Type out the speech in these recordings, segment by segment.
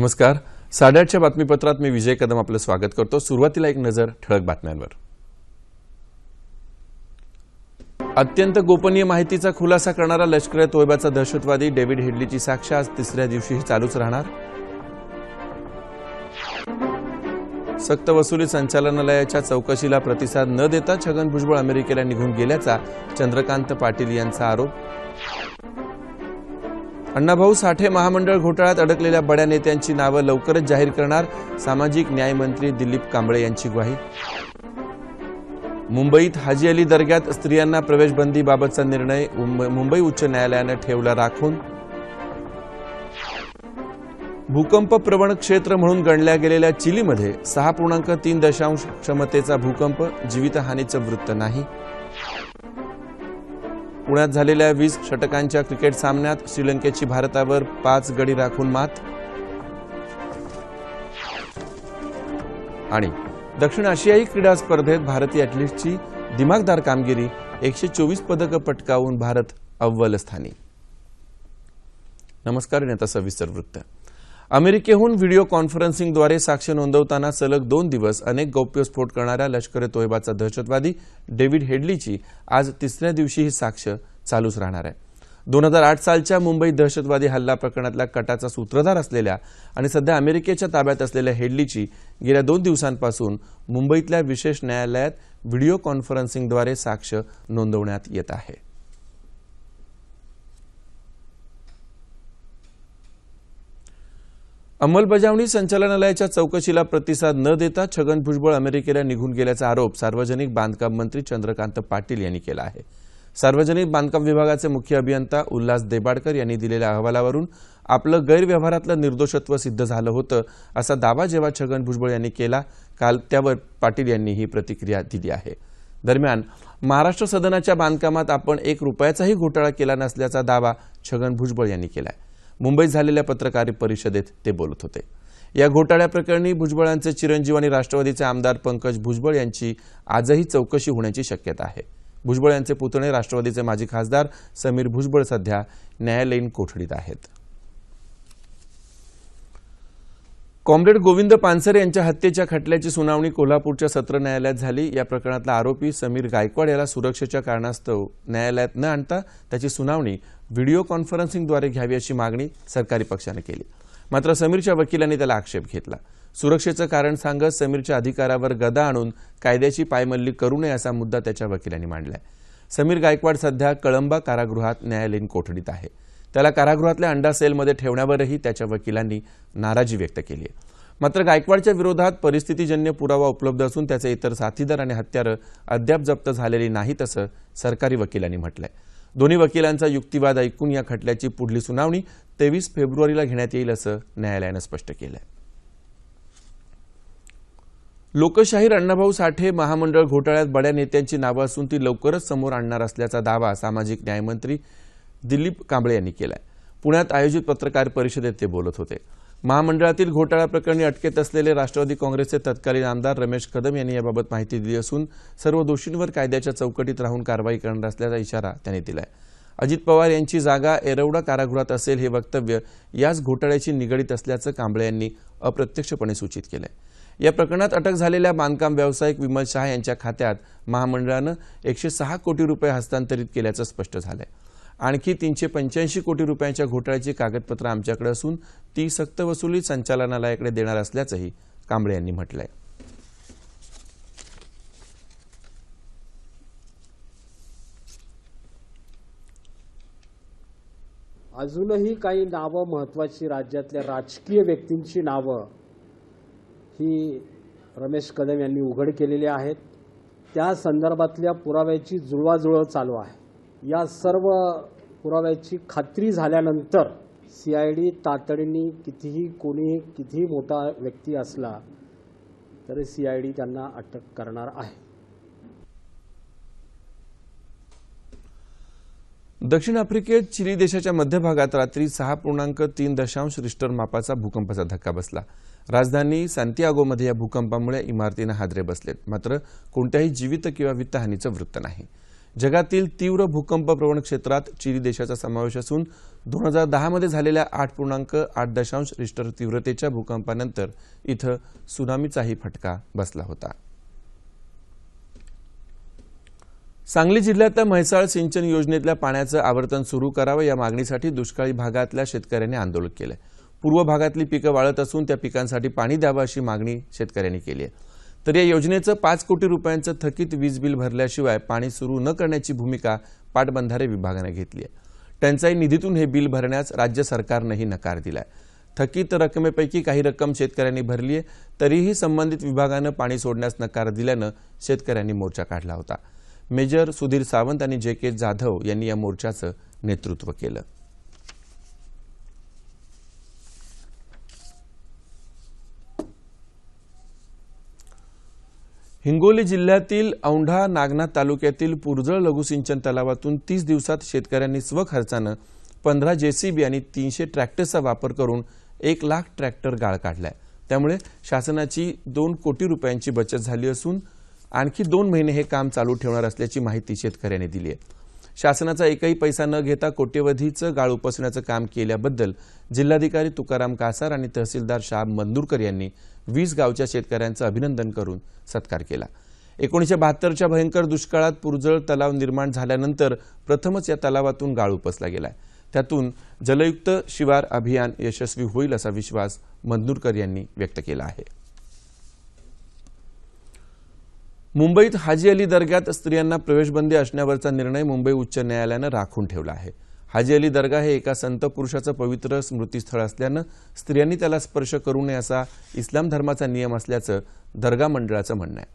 नमस्कार. साडेआठच्या बातमीपत्रात मी विजय कदम आपलं स्वागत करतो. सुरुवातीला एक नजर ठळक बातम्यांवर. अत्यंत गोपनीय माहितीचा खुलासा करणारा लष्कर तोयबाचा दहशतवादी डेव्हिड हेडलीची साक्ष आज तिसऱ्या दिवशीही चालूच राहणार. सक्त वसुली संचालनालयाच्या चौकशीला प्रतिसाद न देता छगन भुजबळ अमेरिकेला निघून गेल्याचा चंद्रकांत पाटील यांचा आरोप. अण्णाभाऊ साठे महामंडळ घोटाळ्यात अडकलेल्या बड्या नेत्यांची नावं लवकरच जाहीर करणार सामाजिक न्यायमंत्री दिलीप कांबळे यांची ग्वाही. मुंबईत हाजी अली दर्ग्यात स्त्रियांना प्रवेशबंदीबाबतचा निर्णय मुंबई उच्च न्यायालयानं ठेवला राखून. भूकंप प्रवण क्षेत्र म्हणून गणल्या गेलेल्या चिलीमध्ये सहा पूर्णांक तीन दशांश क्षमतेचा भूकंप जीवितहानीचं वृत्त नाही. पुण्यात झालेल्या वीस षटकांच्या क्रिकेट सामन्यात श्रीलंकेची भारतावर पाच गडी राखून मात. आणि दक्षिण आशियाई क्रीडा स्पर्धेत भारतीय अॅथलीटची दिमागदार कामगिरी एकशे चोवीस पदकं पटकावून भारत अव्वल स्थानी नमस्कार नेता सविस्तर वृत्त. अमेरिकेहून व्हिडिओ कॉन्फरन्सिंगद्वारे साक्ष नोंदवताना सलग दोन दिवस अनेक गौप्यस्फोट करणाऱ्या लष्कर तोयबाचा दहशतवादी डेव्हिड हेडलीची आज तिसऱ्या दिवशी ही साक्ष चालूच राहणार आहे. दोन हजार आठ सालच्या मुंबई दहशतवादी हल्ला प्रकरणातल्या कटाचा सूत्रधार असलेल्या आणि सध्या अमेरिकेच्या ताब्यात असलेल्या हेडलीची गेल्या दोन दिवसांपासून मुंबईतल्या विशेष न्यायालयात व्हिडिओ कॉन्फरन्सिंगद्वारे साक्ष नोंदवण्यात येत आहे. अंमलबजावणी संचालनालयाच्या चौकशीला प्रतिसाद न देता छगन भुजबळ अमेरिकेला निघून गेल्याचा आरोप सार्वजनिक बांधकाम मंत्री चंद्रकांत पाटील यांनी केला आहे. सार्वजनिक बांधकाम विभागाचे मुख्य अभियंता उल्हास देबाडकर यांनी दिलेल्या अहवालावरून आपलं गैरव्यवहारातलं निर्दोषत्व सिद्ध झालं होतं असा दावा जेव्हा छगन भुजबळ यांनी केला काल त्यावर पाटील यांनी ही प्रतिक्रिया दिली आहे. दरम्यान महाराष्ट्र सदनाच्या बांधकामात आपण एक रुपयाचाही घोटाळा केला नसल्याचा दावा छगन भुजबळ यांनी केला आहे मुंबईत झालेल्या पत्रकार परिषदेत ते बोलत होते. या घोटाळ्याप्रकरणी भुजबळांचे चिरंजीव आणि राष्ट्रवादीचे आमदार पंकज भुजबळ यांची आजही चौकशी होण्याची शक्यता आहे. भुजबळ यांचे पुतणे राष्ट्रवादीचे माजी खासदार समीर भुजबळ सध्या न्यायालयीन कोठडीत आहेत. कॉम्रेड गोविंद पानसरे यांच्या हत्येच्या खटल्याची सुनावणी कोल्हापूरच्या सत्र न्यायालयात झाली. या प्रकरणातला आरोपी समीर गायकवाड याला सुरक्षेच्या कारणास्तव न्यायालयात न आणता त्याची सुनावणी व्हिडिओ कॉन्फरन्सिंगद्वारे घ्यावी अशी मागणी सरकारी पक्षाने केली. मात्र समीरच्या वकिलांनी त्याला आक्षेप घेतला. सुरक्षेचं कारण सांगत समीरच्या अधिकारावर गदा आणून कायद्याची पायमल्ली करू नये असा मुद्दा त्याच्या वकिलांनी मांडलाय. समीर गायकवाड सध्या कळंबा कारागृहात न्यायालयीन कोठडीत आहे. त्याला कारागृहातल्या अंडा सेलमध्ये ठेवण्यावरही त्याच्या वकिलांनी नाराजी व्यक्त केली आहे. मात्र गायकवाडच्या विरोधात परिस्थितीजन्य पुरावा उपलब्ध असून त्याचे इतर साथीदार आणि हत्यारं अद्याप जप्त झालेली नाहीत असं सरकारी वकिलांनी म्हटलंय. दोन्ही वकिलांचा युक्तिवाद ऐकून या खटल्याची पुढली सुनावणी तेवीस फेब्रुवारीला घेण्यात येईल असं न्यायालयानं स्पष्ट केलंय. लोकशाहीर अण्णाभाऊ साठे महामंडळ घोटाळ्यात बड्या नेत्यांची नावं असून ती लवकरच समोर आणणार असल्याचा दावा सामाजिक न्यायमंत्री दिलीप कांबळे यांनी केलाय. पुण्यात आयोजित पत्रकार परिषदेत ते बोलत होते. महामंडळातील घोटाळा प्रकरणी अटकेत असलेले राष्ट्रवादी काँग्रेसचे तत्कालीन आमदार रमेश कदम यांनी याबाबत माहिती दिली असून सर्व दोषींवर कायद्याच्या चौकटीत राहून कारवाई करणार असल्याचा इशारा त्यांनी दिलाय. अजित पवार यांची जागा एरवडा कारागृहात असेल हे वक्तव्य याच घोटाळ्याशी निगडीत असल्याचं कांबळे यांनी अप्रत्यक्षपणे सूचित केलंय. या प्रकरणात अटक झालेल्या बांधकाम व्यावसायिक विमल शहा यांच्या खात्यात महामंडळानं एकशे सहा कोटी रुपये हस्तांतरित केल्याचं स्पष्ट झालंय. आणखी तीनशे पंच्याऐंशी कोटी रुपयांच्या घोटाळ्याची कागदपत्रं आमच्याकडे असून ती सक्तवसुली संचालनालयाकडे देणार असल्याचंही कांबळे यांनी म्हटलंय. अजूनही काही नावं महत्वाची राज्यातल्या राजकीय व्यक्तींची नावं ही रमेश कदम यांनी उघड केलेली आहेत. त्या संदर्भातल्या पुराव्याची जुळवाजुळव चालू आहे. या सर्व पुराव्याची खात्री झाल्यानंतर सी आय डी तातडीने कितीही कोणीही कितीही मोठा व्यक्ती असला तरी सी आय डी त्यांना अटक करणार आहे. दक्षिण आफ्रिकेत चिली देशाच्या मध्य भागात रात्री सहा पूर्णांक तीन दशांश रिस्टर मापाचा भूकंपाचा धक्का बसला. राजधानी सांतियागोमध्ये या भूकंपामुळे इमारतींना हादरे बसलेत. मात्र कोणत्याही जीवित किंवा वित्तहानीचं वृत्त नाही. जगातील तीव्र भूकंप प्रवण क्षेत्रात चिली देशाचा समावेश असून दोन हजार दहामध्ये झालेल्या आठ पूर्णांक आठ दशांश रिस्टर तीव्रतेच्या भूकंपानंतर इथं सुनामीचाही फटका बसला होता. सांगली जिल्ह्यातल्या म्हैसाळ सिंचन योजनेतल्या पाण्याचं आवर्तन सुरू करावं या मागणीसाठी दुष्काळी भागातल्या शेतकऱ्यांनी आंदोलन केलंय. पूर्व भागातली पिकं वाळत असून त्या पिकांसाठी पाणी द्यावं अशी मागणी शेतकऱ्यांनी केली आहे. तर या योजनेचं पाच कोटी रुपयांचं थकीत वीज बिल भरल्याशिवाय पाणी सुरू न करण्याची भूमिका पाटबंधारे विभागानं घेतली आहे. टंचाई निधीतून हे बिल भरण्यास राज्य सरकारनंही नकार दिलाय. थकीत रकमेपैकी काही रक्कम शेतकऱ्यांनी भरली आहे तरीही संबंधित विभागानं पाणी सोडण्यास नकार दिल्यानं शेतकऱ्यांनी मोर्चा काढला होता. मेजर सुधीर सावंत आणि जे के जाधव यांनी या मोर्चाचं नेतृत्व केलं. हिंगोली जिल्ह्यातील औंढा नागनाथ तालुक्यातील पुरजळ लघुसिंचन तलावातून तीस दिवसात शेतकऱ्यांनी स्वखर्चानं पंधरा जेसीबी आणि तीनशे ट्रॅक्टरचा वापर करून एक लाख ट्रॅक्टर गाळ काढलाय. त्यामुळे शासनाची दोन कोटी रुपयांची बचत झाली असून आणखी दोन महिने हे काम चालू ठेवणार असल्याची माहिती शेतकऱ्यांनी दिली आहे. शासनाचा एकही पैसा न घेता कोट्यवधीचं गाळ उपसण्याचं काम केल्याबद्दल जिल्हाधिकारी तुकाराम कासार आणि तहसीलदार शाह मंदुरकर यांनी वीस गावच्या शेतकऱ्यांचं अभिनंदन करून सत्कार केला. एकोणीसशे बहात्तरच्या भयंकर दुष्काळात पुरजळ तलाव निर्माण झाल्यानंतर प्रथमच या तलावातून गाळ उपसला गेलाय. त्यातून जलयुक्त शिवार अभियान यशस्वी होईल असा विश्वास मंदुरकर यांनी व्यक्त केला आहे. मुंबईत हाजी अली दर्ग्यात स्त्रियांना प्रवेशबंदी असण्यावरचा निर्णय मुंबई उच्च न्यायालयानं राखून ठेवला आहे. हाजी अली दर्गा हे एका संत पुरुषाचं पवित्र स्मृतीस्थळ असल्यानं स्त्रियांनी त्याला स्पर्श करू नये असा इस्लाम धर्माचा नियम असल्याचं दर्गा मंडळाचं म्हणणं आहे.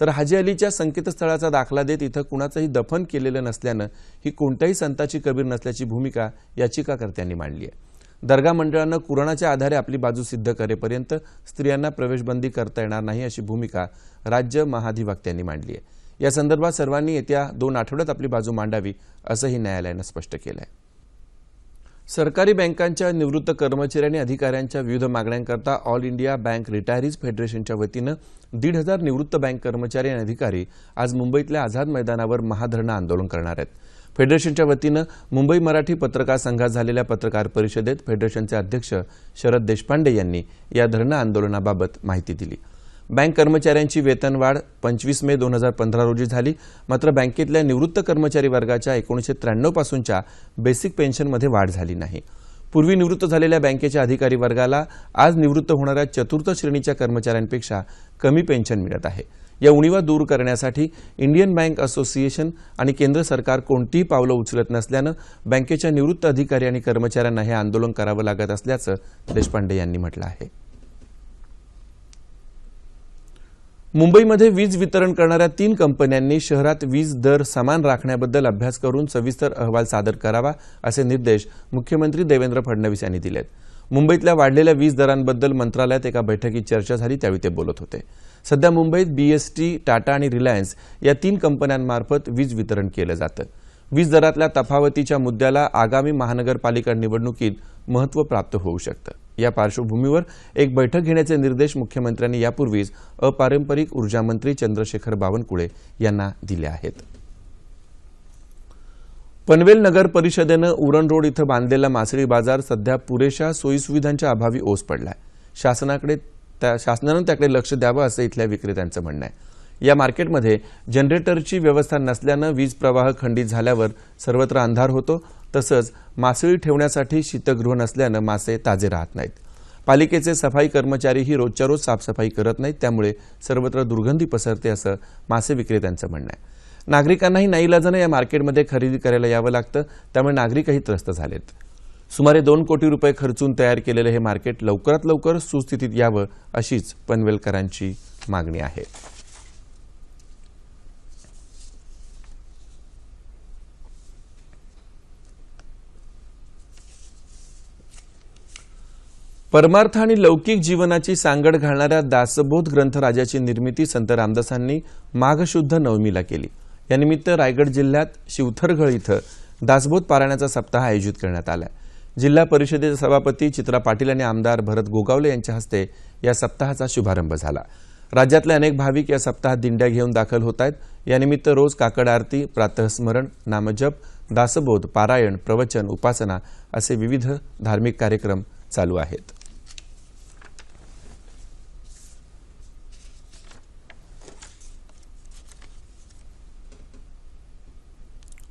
तर हाजी अलीच्या संकेतस्थळाचा दाखला देत इथं कुणाचंही दफन केलेलं नसल्यानं ही कोणत्याही संताची कबीर नसल्याची भूमिका याचिकाकर्त्यांनी मांडली आहे. दर्गा मंडळानं कुराणाच्या आधारे आपली बाजू सिद्ध करेपर्यंत स्त्रियांना प्रवेशबंदी करता येणार नाही अशी भूमिका राज्य महाधिवक्त्यांनी मांडली आहे. या संदर्भात सर्वांनी येत्या दोन आठवड्यात आपली बाजू मांडावी असंही न्यायालयानं स्पष्ट केलं आहे सरकारी बँकांच्या निवृत्त कर्मचारी आणि अधिकाऱ्यांच्या विविध मागण्यांकरता ऑल इंडिया बँक रिटायरीज फेडरेशनच्या वतीनं दीड हजार निवृत्त बँक कर्मचारी आणि अधिकारी आज मुंबईतल्या आझाद मैदानावर महाधरणं आंदोलन करणार आहेत. फेडरेशनच्या वतीनं मुंबई मराठी पत्रकार संघात झालेल्या पत्रकार परिषदेत फेडरेशनचे अध्यक्ष शरद देशपांडे यांनी या धरणं आंदोलनाबाबत माहिती दिली. बँक कर्मचाऱ्यांची वेतनवाढ पंचवीस मे दोन हजार पंधरा रोजी झाली. मात्र बँकेतल्या निवृत्त कर्मचारी वर्गाच्या एकोणीसशे त्र्याण्णव पासूनच्या बेसिक पेन्शनमध्ये वाढ झाली नाही. पूर्वी निवृत्त झालेल्या बँकेच्या अधिकारी वर्गाला आज निवृत्त होणाऱ्या चतुर्थ श्रेणीच्या कर्मचाऱ्यांपेक्षा कमी पेन्शन मिळत आहे. या उणीवा दूर करण्यासाठी इंडियन बँक असोसिएशन आणि केंद्र सरकार कोणतीही पावलं उचलत नसल्यानं बँकेच्या निवृत्त अधिकारी आणि कर्मचाऱ्यांना हे आंदोलन करावं लागत असल्याचं देशपांडे यांनी म्हटलं आहे. मुंबईमध्ये वीज वितरण करणाऱ्या तीन कंपन्यांनी शहरात वीज दर समान राखण्याबद्दल अभ्यास करून सविस्तर अहवाल सादर करावा असे निर्देश मुख्यमंत्री देवेंद्र फडणवीस यांनी दिलेत. मुंबईतल्या वाढलेल्या वीज दरांबद्दल मंत्रालयात एका बैठकीत चर्चा झाली त्यावेळी ते बोलत होते. सध्या मुंबईत बीएसटी टाटा आणि रिलायन्स या तीन कंपन्यांमार्फत वीज वितरण केलं जातं. वीज दरातल्या तफावतीच्या मुद्द्याला आगामी महानगरपालिका निवडणुकीत महत्त्व प्राप्त होऊ शकतं. या पार्श्वभूमीवर एक बैठक घेण्याचे निर्देश मुख्यमंत्र्यांनी यापूर्वीच अपारंपरिक ऊर्जामंत्री चंद्रशेखर बावनकुळे यांना दिले आहेत. पनवेल नगर परिषदेनं उरण रोड इथं बांधलेला मासळी बाजार सध्या पुरेशा सोयीसुविधांच्या अभावी ओस पडलाय. शासनाकडे त्या शासनानं त्याकडे लक्ष द्यावं असं इथल्या विक्रेत्यांचं म्हणणं आहे. या मार्केटमध्ये जनरेटरची व्यवस्था नसल्यानं वीज प्रवाह खंडित झाल्यावर सर्वत्र अंधार होतो तसंच मासळी ठेवण्यासाठी शीतगृह नसल्यानं मासे ताजे राहत नाहीत. पालिकेचे सफाई कर्मचारीही रोजच्या रोज साफसफाई करत नाहीत त्यामुळे सर्वत्र दुर्गंधी पसरते असं मासे विक्रेत्यांचं म्हणणं आहे. नागरिकांनाही नाईलाजानं या मार्केटमध्ये खरेदी करायला यावं लागतं त्यामुळे नागरिकही त्रस्त झालेत. सुमारे दोन कोटी रुपये खर्चून तयार केलेलं हे मार्केट लवकरात लवकर सुस्थितीत यावं अशीच पनवेलकरांची मागणी आहे. परमार्थ आणि लौकिक जीवनाची सांगड घालणाऱ्या दासबोध ग्रंथराजाची निर्मिती संत रामदासांनी माघशुद्ध नवमीला केली. यानिमित्त रायगड जिल्ह्यात शिवथरगळ इथं दासबोध पारायणाचा सप्ताह आयोजित करण्यात आला आहे जिल्हा परिषदेचे सभापती चित्रा पाटील आणि आमदार भरत गोगावले यांच्या हस्ते या सप्ताहाचा शुभारंभ झाला. राज्यातले अनेक भाविक या सप्ताहात दिंड्या घेऊन दाखल होत आहेत यानिमित्त रोज काकड आरती प्रातःस्मरण नामजप दासबोध पारायण प्रवचन उपासना असे विविध धार्मिक कार्यक्रम चालू आहेत.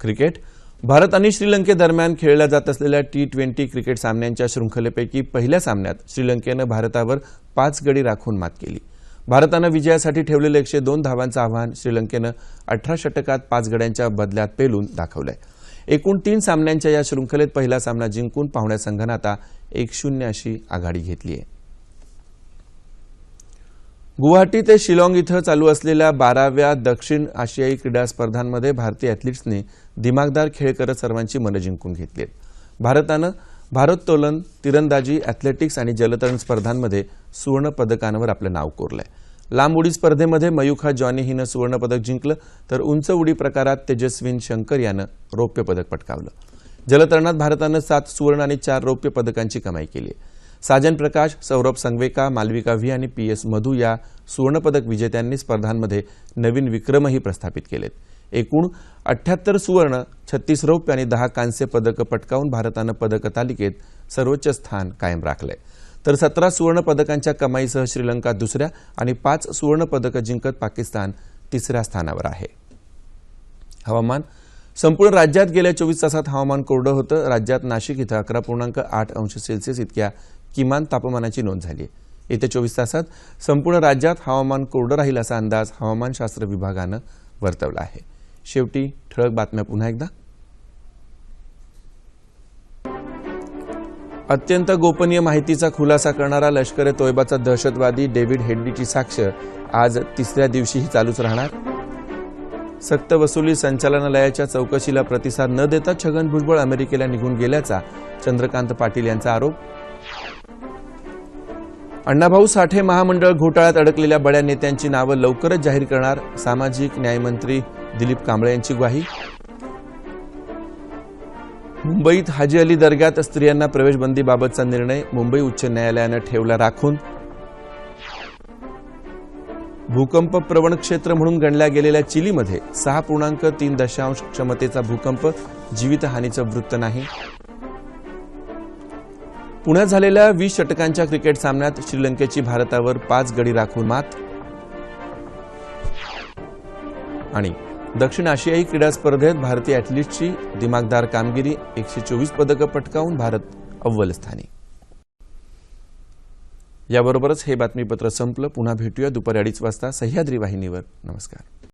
क्रिकेट भारत आणि श्रीलंकेदरम्यान खेळल्या जात असलेल्या टी ट्वेंटी क्रिकेट सामन्यांच्या शृंखलेपैकी पहिल्या सामन्यात श्रीलंकेनं भारतावर पाच गडी राखून मात केली. भारतानं विजयासाठी ठेवलेलं एकशे दोन धावांचं आव्हान श्रीलंकेनं अठरा षटकात पाच गड्यांच्या बदल्यात पेलून दाखवलंय. एकूण तीन सामन्यांच्या या शृंखलेत पहिला सामना जिंकून पाहुण्या संघानं आता एक शून्य अशी आघाडी घेतली आहे गुवाहाटी ते शिलाँग इथं चालू असलेल्या बाराव्या दक्षिण आशियाई क्रीडा स्पर्धांमध्ये भारतीय अॅथलीट्सनी दिमागदार खेळ करत सर्वांची मनं जिंकून घेतली आहेत भारतानं भारोत्तोलन तिरंदाजी अॅथलेटिक्स आणि जलतरण स्पर्धांमध्ये सुवर्ण पदकांवर आपलं नाव कोरलंय. लांब उडी स्पर्धेमध्ये मयुखा जॉनी हिनं सुवर्णपदक जिंकलं तर उंच उडी प्रकारात तेजस्विन शंकर यानं रौप्य पदक पटकावलं. जलतरणात भारतानं सात सुवर्ण आणि चार रौप्य पदकांची कमाई केली आहे. साजन प्रकाश सौरभ संगवेका मालविका व्ही आणि पी एस मधू या सुवर्णपदक विजेत्यांनी स्पर्धांमध्ये नवीन विक्रमही प्रस्थापित केलेत. एकूण अठ्याहत्तर सुवर्ण छत्तीस रौप्य आणि दहा कांस्य पदकं पटकावून भारतानं पदक तालिकेत सर्वोच्च स्थान कायम राखलंय. तर सतरा सुवर्ण पदकांच्या कमाईसह श्रीलंका दुसऱ्या आणि पाच सुवर्ण पदकं जिंकत पाकिस्तान तिसऱ्या स्थानावर आहे. हवामान संपूर्ण राज्यात गेल्या चोवीस तासात हवामान कोरडं होतं. राज्यात नाशिक इथं अकरा पूर्णांक आठ अंश सेल्सिअस इतक्या किमान तापमानाची नोंद झाली आहे. येत्या चोवीस तासात संपूर्ण राज्यात हवामान कोरडं राहील असा अंदाज हवामानशास्त्र विभागानं वर्तवला आहे. शेवटी ठळक बातम्या पुन्हा एकदा. अत्यंत गोपनीय माहितीचा खुलासा करणारा लष्कर ए तोयबाचा दहशतवादी डेव्हिड हेडलीची साक्ष आज तिसऱ्या दिवशीही चालूच राहणार. सक्त वसुली संचालनालयाच्या चौकशीला प्रतिसाद न देता छगन भुजबळ अमेरिकेला निघून गेल्याचा चंद्रकांत पाटील यांचा आरोप अण्णाभाऊ साठे महामंडळ घोटाळ्यात अडकलेल्या बड्या नेत्यांची नावं लवकरच जाहीर करणार सामाजिक न्यायमंत्री दिलीप कांबळे यांची ग्वाही. मुंबईत हाजी अली दर्ग्यात स्त्रियांना प्रवेशबंदीबाबतचा निर्णय मुंबई उच्च न्यायालयानं ठेवला राखून. भूकंप प्रवण क्षेत्र म्हणून गणल्या गेलेल्या चिलीमध्ये सहा पूर्णांक तीन दशांश क्षमतेचा भूकंप जीवितहानीचं वृत्त नाही. पुण्यात झालेल्या वीस षटकांच्या क्रिकेट सामन्यात श्रीलंकेची भारतावर पाच गडी राखून मात. आणि दक्षिण आशियाई क्रीडा स्पर्धेत भारतीय अॅथलीट्सची दिमागदार कामगिरी एकशे चोवीस पदकं पटकावून भारत अव्वल स्थानी. याबरोबरच हे बातमीपत्र संपलं. पुन्हा भेटूया दुपारी अडीच वाजता सह्याद्री वाहिनीवर. नमस्कार.